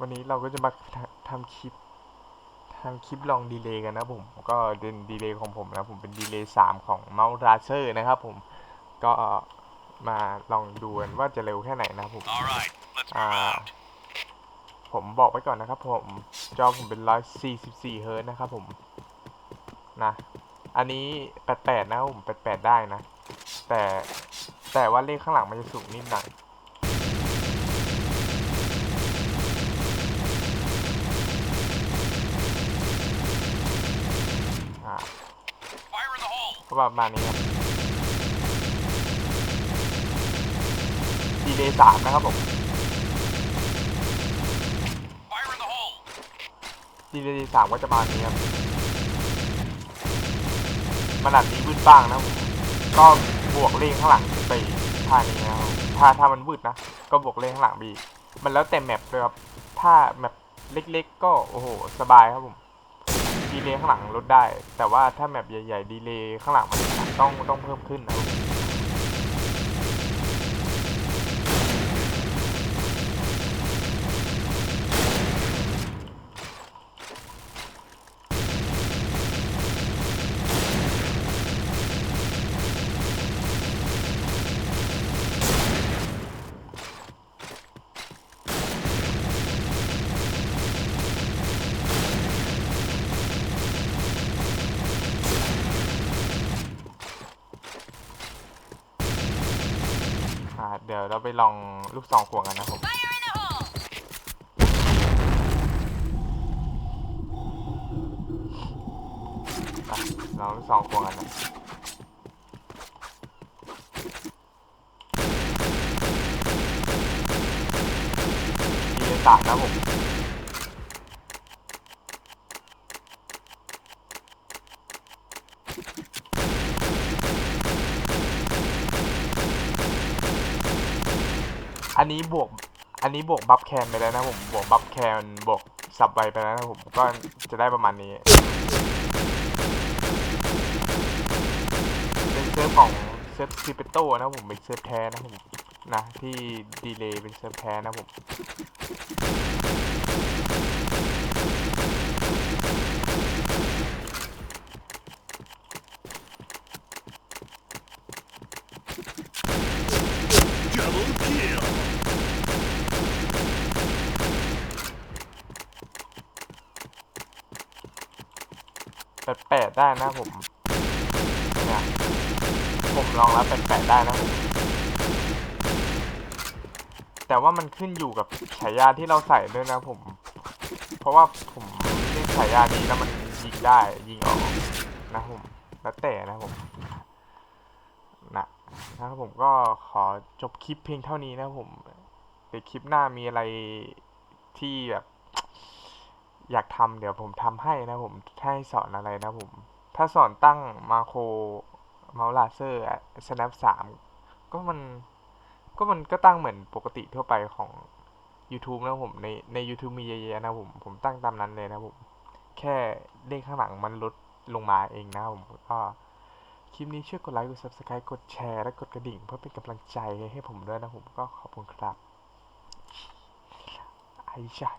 วันนี้เราก็จะมาทำทำคลิปทำคลิปลองดีเลย์กันนะผม ก็เป็นดีเลย์ของผมนะผมเป็นดีเลย์สามของเมาส์ราเซอร์นะครับผมก็มาลองดูกันว่าจะเร็วแค่ไหนนะครับผม All right, let's move Ah. out. ผมบอกไว้ก่อนนะครับผมจอผมเป็น 144 เฮิร์ตซ์นะครับผมนะอันนี้ 88 นะครับผม 88 ได้นะ แต่แต่ว่าเลขข้างหลังมันจะสูงนิดหน่อย ก็ประมาณนี้ครับดีเลย์สามนะครับผม Fire in the hole. ดีเลย์สามก็จะประมาณนี้ครับมันอาจมีวืดบ้างนะผมก็บวกเลขข้างหลังขึ้นไปอีกท่านี้นะครับผมถ้าถ้ามันวืดนะ ก็บวกเลขข้างหลังไปอีกมันแล้วแต่แมปเลยครับถ้าแมปเล็กๆ ก็โอ้โห สบายครับผม ดีเลย์ข้างหลังลดได้ แต่ว่าถ้าแมปใหญ่ๆดีเลย์ข้างหลังมันต้องต้องเพิ่มขึ้นนะ ครับเดี๋ยวเราไปลองลูกซองขวงกันนะผมลองลูกซองขวงกันนะดีเลยสามนะผม อันนี้บวก อันนี้บวกบัฟแคนไปแล้วนะผม บวกบัฟแคนบวกสับไวไปแล้วนะผม ก็จะได้ประมาณนี้ เป็นเซิร์ฟของเซิร์ฟซิเปโตนะผม เป็นเซิร์ฟแท้นะผม นะที่ดีเลย์เป็นเซิร์ฟแท้นะผม แปดแปดได้นะผมเนี่ยผมลองแล้วแปดแปดได้นะผมแต่ว่ามันขึ้นอยู่กับฉายาที่เราใส่ด้วยนะผม เพราะว่าผมเล่นฉายานี้แล้วมันยิงได้ยิงออกนะผมแล้วแต่นะผมนะนะครับผมก็ขอจบคลิปเพียงเท่านี้นะผมเดี๋ยวคลิปหน้ามีอะไรที่แบบ อยากทำเดี๋ยวผมทำให้นะผมถ้าให้สอนอะไรนะผม ถ้าสอนตั้งมาโครเมาส์ลาเซอร์ snap สามก็มันก็มันก็ตั้งเหมือนปกติทั่วไปของ YouTube นะผมในใน YouTube มีเยอะแยะนะผมผมตั้งตามนั้นเลยนะผม แค่เลขข้างหลังมันลดลงมาเองนะผมก็คลิปนี้ช่วยกดไลค์กด subscribe กดแชร์และกดกระดิ่ง เพื่อเป็นกำลังใจให้ผมด้วยนะผมก็ขอบคุณครับไอ้ชา